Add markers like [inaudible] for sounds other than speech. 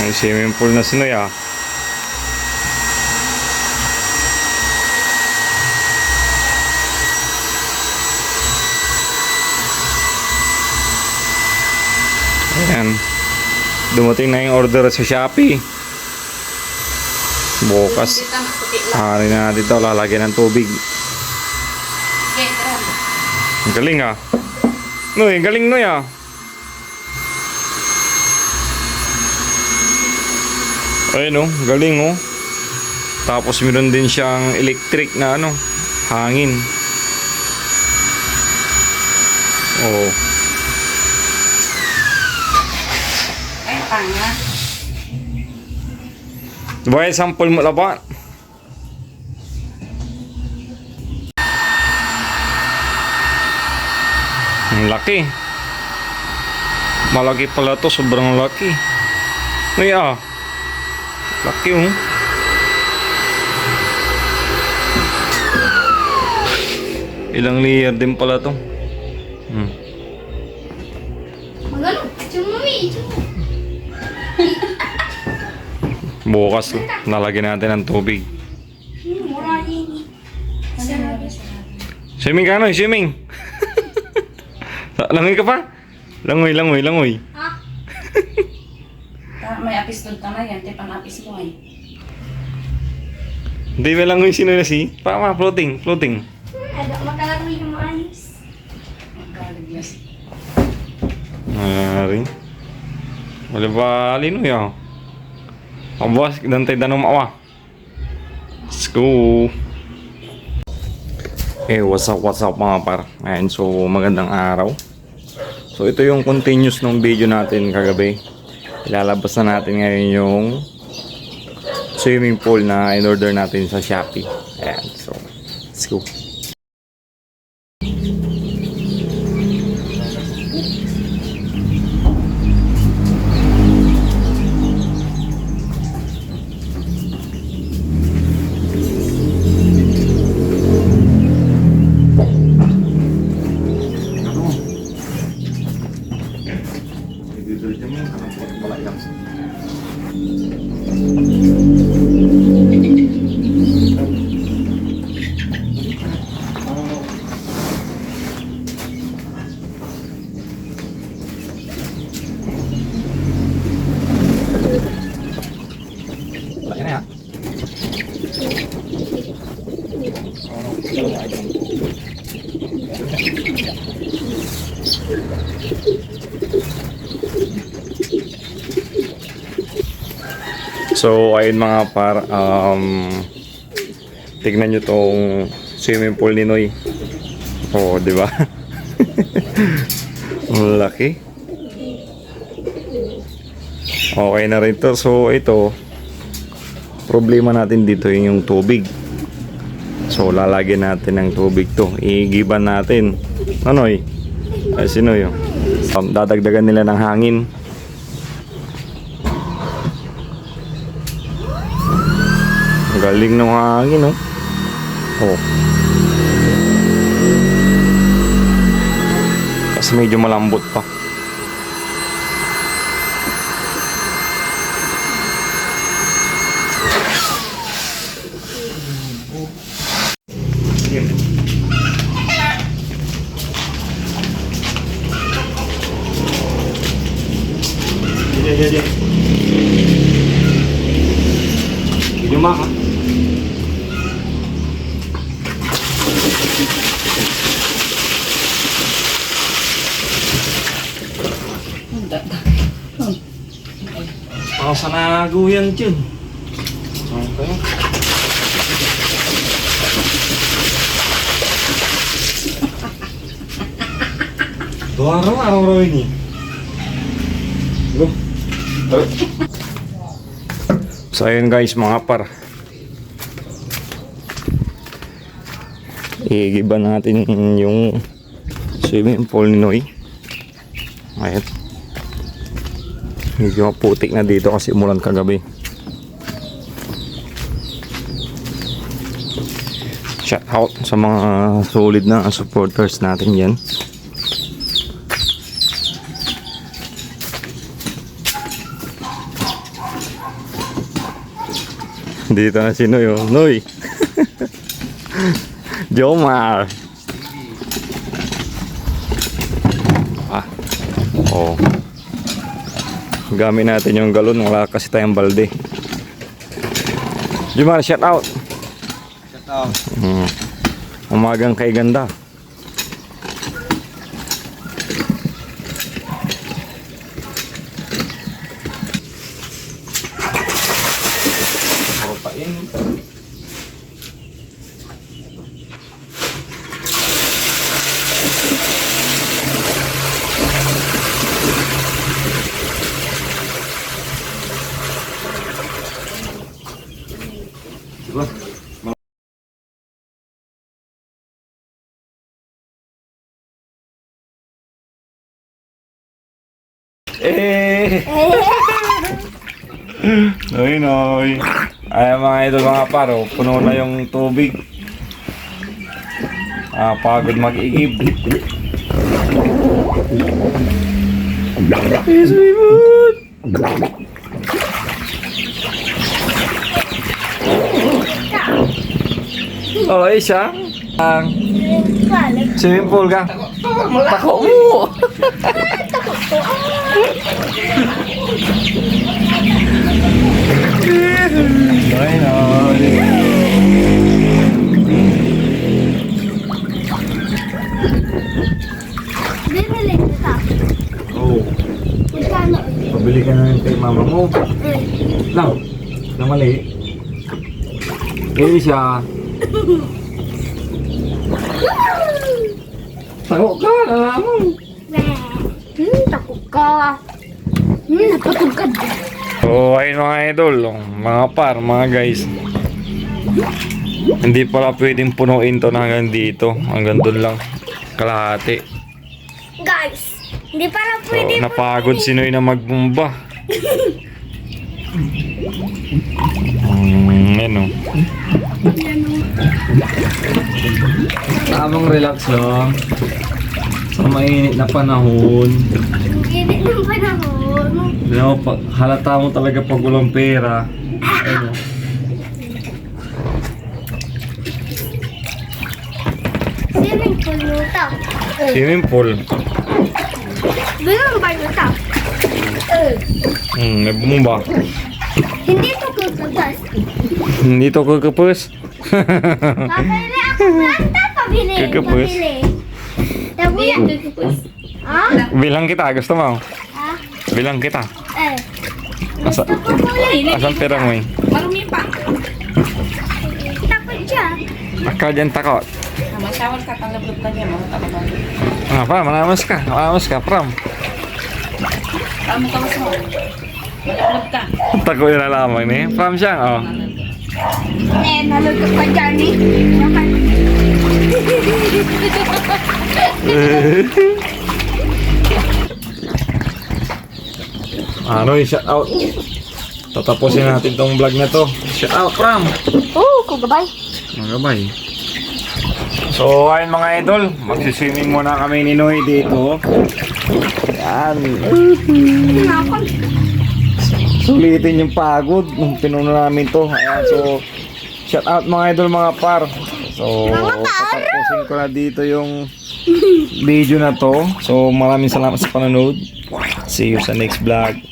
May swimming pool na sinoy ah. Ayan. Dumating na yung order sa Shopee. Bukas. Hari na dito, lalagyan ng tubig. Ang galing ah. Noy, galing Noy ah. Ayun oh, galing oh. Tapos meron din siyang electric na ano, hangin. Oh, Ay, tanga. diba yung sample mo laban? Ang laki. Malaki pala to, sobrang laki. Ay ah. Laki oh. Ilang layer din pala to. Hmm. Magano? Chumumi. [laughs] Bukas, nalagyan natin ng tubig. Hmm. Swimming ka no, swimming. [laughs] langoy ka pa? Langoy, langoy, langoy. Apis doon ka na yan. Te, panapis mo eh. Hindi ba langoy sino na si? Pama, floating, floating. ada makalagay yung maayos. Magkaliglas. Ah, rin. Wala ba lino ya? Ang boss, dantay danong maawa. Let's go. Eh, what's up, what's up mga par? Ayan, so magandang araw. So ito yung continuous ng video natin kagabi. Ilalabas na natin ngayon yung swimming pool na in-order natin sa Shopee. Ayan, so let's go. Laki So, ayun mga par, um, tignan nyo tong swimming pool ni Noy. Oh, di ba? [laughs] Ang laki. Okay na rin to. So, ito, problema natin dito yung, tubig. So, lalagyan natin ng tubig to. Igiban natin. Anoy? Ay, sino yun? Um, dadagdagan nila ng hangin. Galing ng hangin, oh. Oh. Kasi medyo malambot pa. Iya, iya, iya. Yung maka. Ako sa naguyan dyan. Okay. Dua araw, araw-araw ini. Go. So ayun guys mga par. Igiba natin yung swimming pool ni Noy. Ayan. Medyo maputik na dito kasi umulan kagabi. Shout out sa mga solid na supporters natin yan. Dito na si Noy, oh. Noy! [laughs] Jomar! Ah. Oh. Gamit natin yung galon. Wala kasi tayong balde. Jomar, shout out! Shout out. Mm. Umagang kay ganda. Eh! Noy, noy. Ay, mga idol, mga paro, puno na yung tubig. Ah, pagod mag-igib. Yes, we would. Oh, Isha. Ang swimming pool ka. Tako mo. [laughs] Bibili kita. Oh, Magkano? pabili ka na kay mama mo. Lang, na mali. Eh siya. [laughs] Tako ka, mo. meh. Hmm, takot ka. Hmm, nakatog ka. So, ayun mga idol, oh, mga par, mga guys. Hindi pala pwedeng punuin to na hanggang dito. Hanggang doon lang. Kalahati. Guys, hindi para So, pwede napagod si Noy na magbumba. Mm, yan o. Tamang relax lang. Mainit na panahon. Init ng panahon. Mo, pag, halata mo talaga pag walang pera. Ano? Swimming pool mo ito. Eh, Swimming pool. Bilang ba ito? Eh, Hmm, may bumba. hindi ito kukutas. Hindi to kukupus. [laughs] Pabili ako planta, pabili. Kukupus. Pabili. Tapos, kukupus. Ha? Bilang kita, gusto mo? Ha? Bilang kita. Eh. Asa, asan pera mo eh? Marumi pa. Takot siya. Akal dyan takot. Ah, Masyawal ka, tanggap ka niya, mga. Ah, pram, malamas ka. Malamas ka, pram. Tama ka mas mo. Malablab ka. Tako yung nalaman eh. Pram siya, oh. Eh, nalugod pa dyan eh. [laughs] [laughs] Ano yung shout out? Tatapusin natin tong vlog na to. Shout out, pram. Oo, kugabay. Mga gabay. So, ayun mga idol, magsiswimming muna kami ni Noy dito. Yan. Sulitin yung pagod nung pinuno namin to. Ayan, so, shout out mga idol, mga par. So, patapusin ko na dito yung video na to. So, maraming salamat sa panonood. See you sa next vlog.